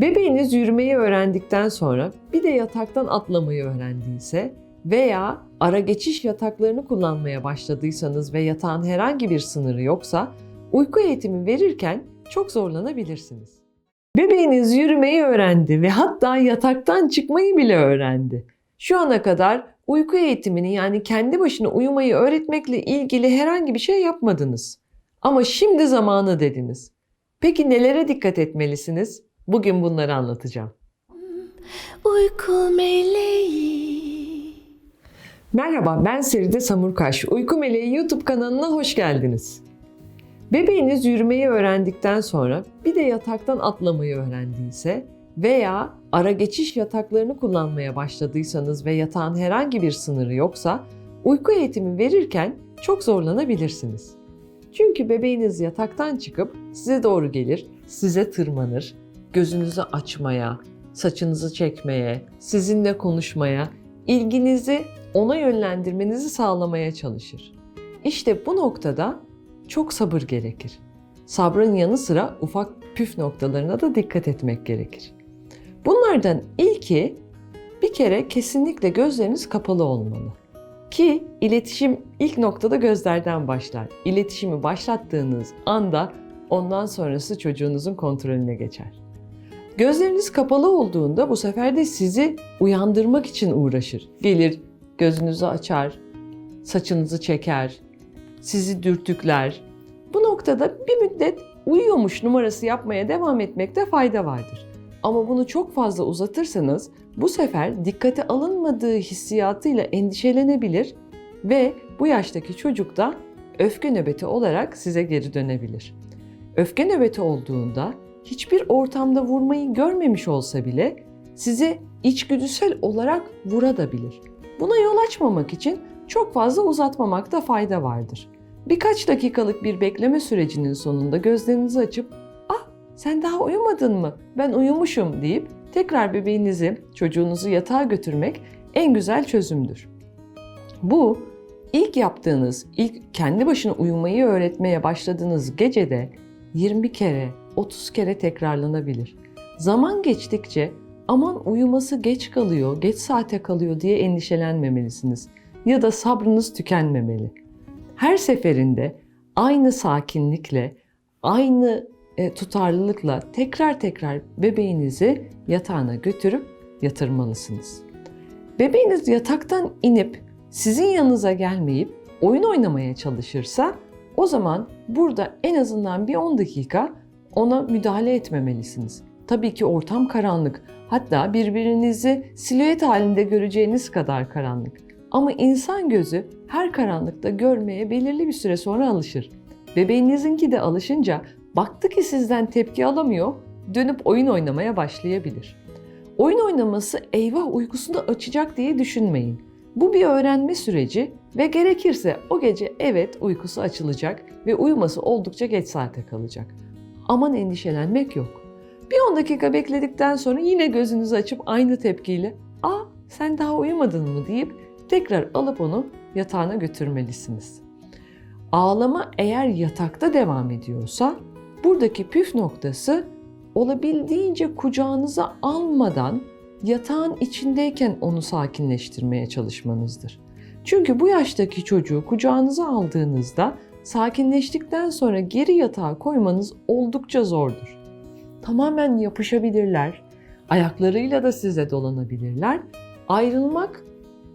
Bebeğiniz yürümeyi öğrendikten sonra bir de yataktan atlamayı öğrendiyse veya ara geçiş yataklarını kullanmaya başladıysanız ve yatağın herhangi bir sınırı yoksa uyku eğitimi verirken çok zorlanabilirsiniz. Bebeğiniz yürümeyi öğrendi ve hatta yataktan çıkmayı bile öğrendi. Şu ana kadar uyku eğitimini yani kendi başına uyumayı öğretmekle ilgili herhangi bir şey yapmadınız. Ama şimdi zamanı dediniz. Peki nelere dikkat etmelisiniz? Bugün bunları anlatacağım. Uyku meleği Merhaba ben Seride Samurkaş. Uyku Meleği YouTube kanalına hoş geldiniz. Bebeğiniz yürümeyi öğrendikten sonra bir de yataktan atlamayı öğrendiyse veya ara geçiş yataklarını kullanmaya başladıysanız ve yatağın herhangi bir sınırı yoksa uyku eğitimi verirken çok zorlanabilirsiniz. Çünkü bebeğiniz yataktan çıkıp size doğru gelir, size tırmanır, gözünüzü açmaya, saçınızı çekmeye, sizinle konuşmaya, ilginizi ona yönlendirmenizi sağlamaya çalışır. İşte bu noktada çok sabır gerekir. Sabrın yanı sıra ufak püf noktalarına da dikkat etmek gerekir. Bunlardan ilki bir kere kesinlikle gözleriniz kapalı olmalı. Ki iletişim ilk noktada gözlerden başlar. İletişimi başlattığınız anda ondan sonrası çocuğunuzun kontrolüne geçer. Gözleriniz kapalı olduğunda bu sefer de sizi uyandırmak için uğraşır. Gelir, gözünüzü açar, saçınızı çeker, sizi dürtükler. Bu noktada bir müddet uyuyormuş numarası yapmaya devam etmekte fayda vardır. Ama bunu çok fazla uzatırsanız bu sefer dikkate alınmadığı hissiyatıyla endişelenebilir ve bu yaştaki çocuk da öfke nöbeti olarak size geri dönebilir. Öfke nöbeti olduğunda hiçbir ortamda vurmayı görmemiş olsa bile size içgüdüsel olarak vurabilir. Buna yol açmamak için çok fazla uzatmamakta fayda vardır. Birkaç dakikalık bir bekleme sürecinin sonunda gözlerinizi açıp "Ah, sen daha uyumadın mı? Ben uyumuşum." deyip tekrar bebeğinizi, çocuğunuzu yatağa götürmek en güzel çözümdür. Bu ilk yaptığınız, ilk kendi başına uyumayı öğretmeye başladığınız gecede 20 kere, 30 kere tekrarlanabilir. Zaman geçtikçe aman uyuması geç kalıyor, geç saate kalıyor diye endişelenmemelisiniz ya da sabrınız tükenmemeli. Her seferinde aynı sakinlikle, aynı e, tutarlılıkla tekrar tekrar bebeğinizi yatağına götürüp yatırmalısınız. Bebeğiniz yataktan inip sizin yanınıza gelmeyip oyun oynamaya çalışırsa o zaman burada en azından bir 10 dakika ona müdahale etmemelisiniz. Tabii ki ortam karanlık. Hatta birbirinizi silüet halinde göreceğiniz kadar karanlık. Ama insan gözü her karanlıkta görmeye belirli bir süre sonra alışır. Bebeğinizinki de alışınca baktı ki sizden tepki alamıyor, dönüp oyun oynamaya başlayabilir. Oyun oynaması eyvah uykusunu açacak diye düşünmeyin. Bu bir öğrenme süreci ve gerekirse o gece evet uykusu açılacak ve uyuması oldukça geç saate kalacak. Aman endişelenmek yok. Bir 10 dakika bekledikten sonra yine gözünüzü açıp aynı tepkiyle ''Aa sen daha uyumadın mı?'' deyip tekrar alıp onu yatağına götürmelisiniz. Ağlama eğer yatakta devam ediyorsa buradaki püf noktası olabildiğince kucağınıza almadan yatağın içindeyken onu sakinleştirmeye çalışmanızdır. Çünkü bu yaştaki çocuğu kucağınıza aldığınızda sakinleştikten sonra geri yatağa koymanız oldukça zordur. Tamamen yapışabilirler, ayaklarıyla da size dolanabilirler. Ayrılmak,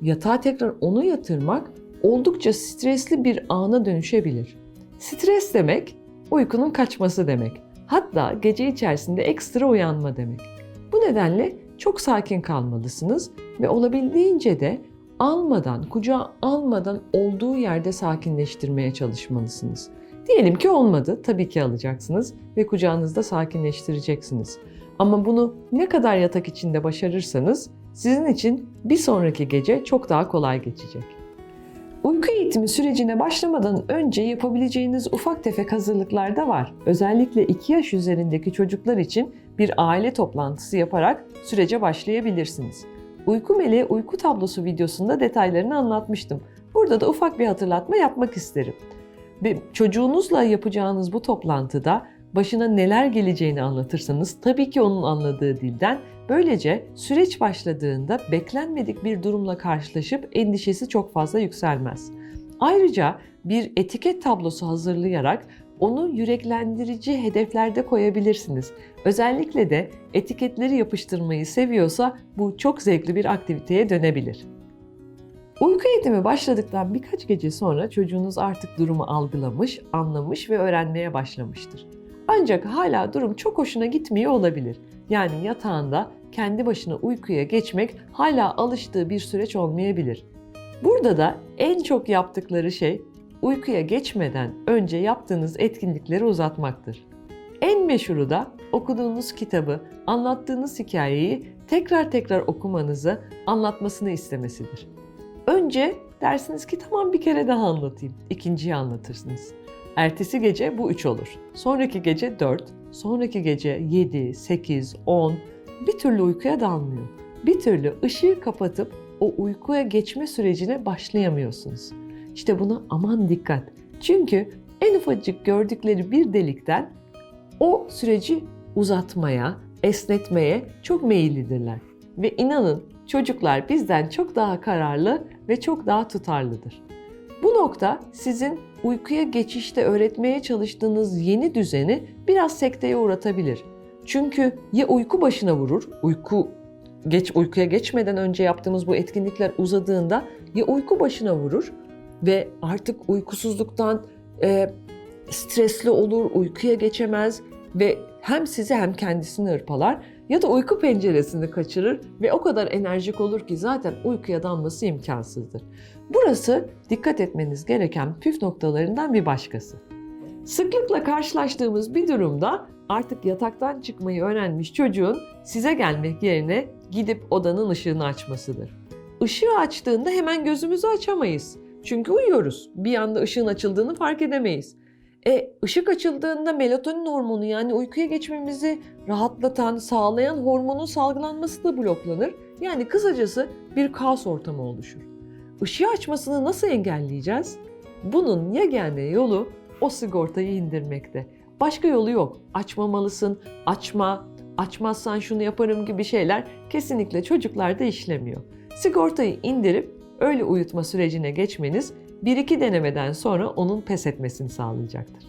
yatağa tekrar onu yatırmak oldukça stresli bir ana dönüşebilir. Stres demek uykunun kaçması demek. Hatta gece içerisinde ekstra uyanma demek. Bu nedenle çok sakin kalmalısınız ve olabildiğince de almadan, kucağa almadan olduğu yerde sakinleştirmeye çalışmalısınız. Diyelim ki olmadı, tabii ki alacaksınız ve kucağınızda sakinleştireceksiniz. Ama bunu ne kadar yatak içinde başarırsanız sizin için bir sonraki gece çok daha kolay geçecek. Uyku eğitimi sürecine başlamadan önce yapabileceğiniz ufak tefek hazırlıklar da var. Özellikle 2 yaş üzerindeki çocuklar için bir aile toplantısı yaparak sürece başlayabilirsiniz. Uyku Meleği uyku tablosu videosunda detaylarını anlatmıştım. Burada da ufak bir hatırlatma yapmak isterim. Ve çocuğunuzla yapacağınız bu toplantıda başına neler geleceğini anlatırsanız tabii ki onun anladığı dilden böylece süreç başladığında beklenmedik bir durumla karşılaşıp endişesi çok fazla yükselmez. Ayrıca bir etiket tablosu hazırlayarak onu yüreklendirici hedeflerde koyabilirsiniz. Özellikle de etiketleri yapıştırmayı seviyorsa bu çok zevkli bir aktiviteye dönebilir. Uyku eğitimi başladıktan birkaç gece sonra çocuğunuz artık durumu algılamış, anlamış ve öğrenmeye başlamıştır. Ancak hala durum çok hoşuna gitmiyor olabilir. Yani yatağında kendi başına uykuya geçmek hala alıştığı bir süreç olmayabilir. Burada da en çok yaptıkları şey uykuya geçmeden önce yaptığınız etkinlikleri uzatmaktır. En meşhuru da okuduğunuz kitabı, anlattığınız hikayeyi tekrar tekrar okumanızı, anlatmasını istemesidir. Önce dersiniz ki tamam bir kere daha anlatayım. İkinciyi anlatırsınız. Ertesi gece bu 3 olur. Sonraki gece 4, sonraki gece 7, 8, 10. Bir türlü uykuya dalmıyor. Bir türlü ışığı kapatıp o uykuya geçme sürecine başlayamıyorsunuz. İşte buna aman dikkat. Çünkü en ufacık gördükleri bir delikten o süreci uzatmaya, esnetmeye çok meyillidirler. Ve inanın çocuklar bizden çok daha kararlı ve çok daha tutarlıdır. Bu nokta sizin uykuya geçişte öğretmeye çalıştığınız yeni düzeni biraz sekteye uğratabilir. Çünkü ya uyku başına vurur, uyku geç uykuya geçmeden önce yaptığımız bu etkinlikler uzadığında ya uyku başına vurur ve artık uykusuzluktan e, stresli olur, uykuya geçemez ve hem sizi hem kendisini hırpalar ya da uyku penceresini kaçırır ve o kadar enerjik olur ki zaten uykuya dalması imkansızdır. Burası dikkat etmeniz gereken püf noktalarından bir başkası. Sıklıkla karşılaştığımız bir durumda artık yataktan çıkmayı öğrenmiş çocuğun size gelmek yerine gidip odanın ışığını açmasıdır. Işığı açtığında hemen gözümüzü açamayız. Çünkü uyuyoruz. Bir anda ışığın açıldığını fark edemeyiz. E, ışık açıldığında melatonin hormonu yani uykuya geçmemizi rahatlatan, sağlayan hormonun salgılanması da bloklanır. Yani kısacası bir kaos ortamı oluşur. Işığı açmasını nasıl engelleyeceğiz? Bunun yegane yolu o sigortayı indirmekte. Başka yolu yok. Açmamalısın, açma, açmazsan şunu yaparım gibi şeyler kesinlikle çocuklarda işlemiyor. Sigortayı indirip öyle uyutma sürecine geçmeniz bir iki denemeden sonra onun pes etmesini sağlayacaktır.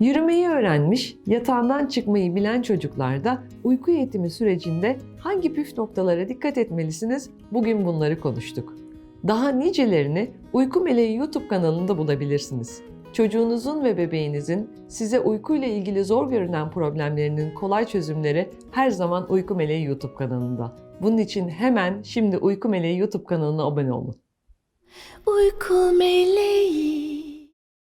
Yürümeyi öğrenmiş, yatağından çıkmayı bilen çocuklarda uyku eğitimi sürecinde hangi püf noktalara dikkat etmelisiniz? Bugün bunları konuştuk. Daha nicelerini Uyku Meleği YouTube kanalında bulabilirsiniz. Çocuğunuzun ve bebeğinizin size uykuyla ilgili zor görünen problemlerinin kolay çözümleri her zaman Uyku Meleği YouTube kanalında. Bunun için hemen şimdi Uyku Meleği YouTube kanalına abone olun. Uyku meleği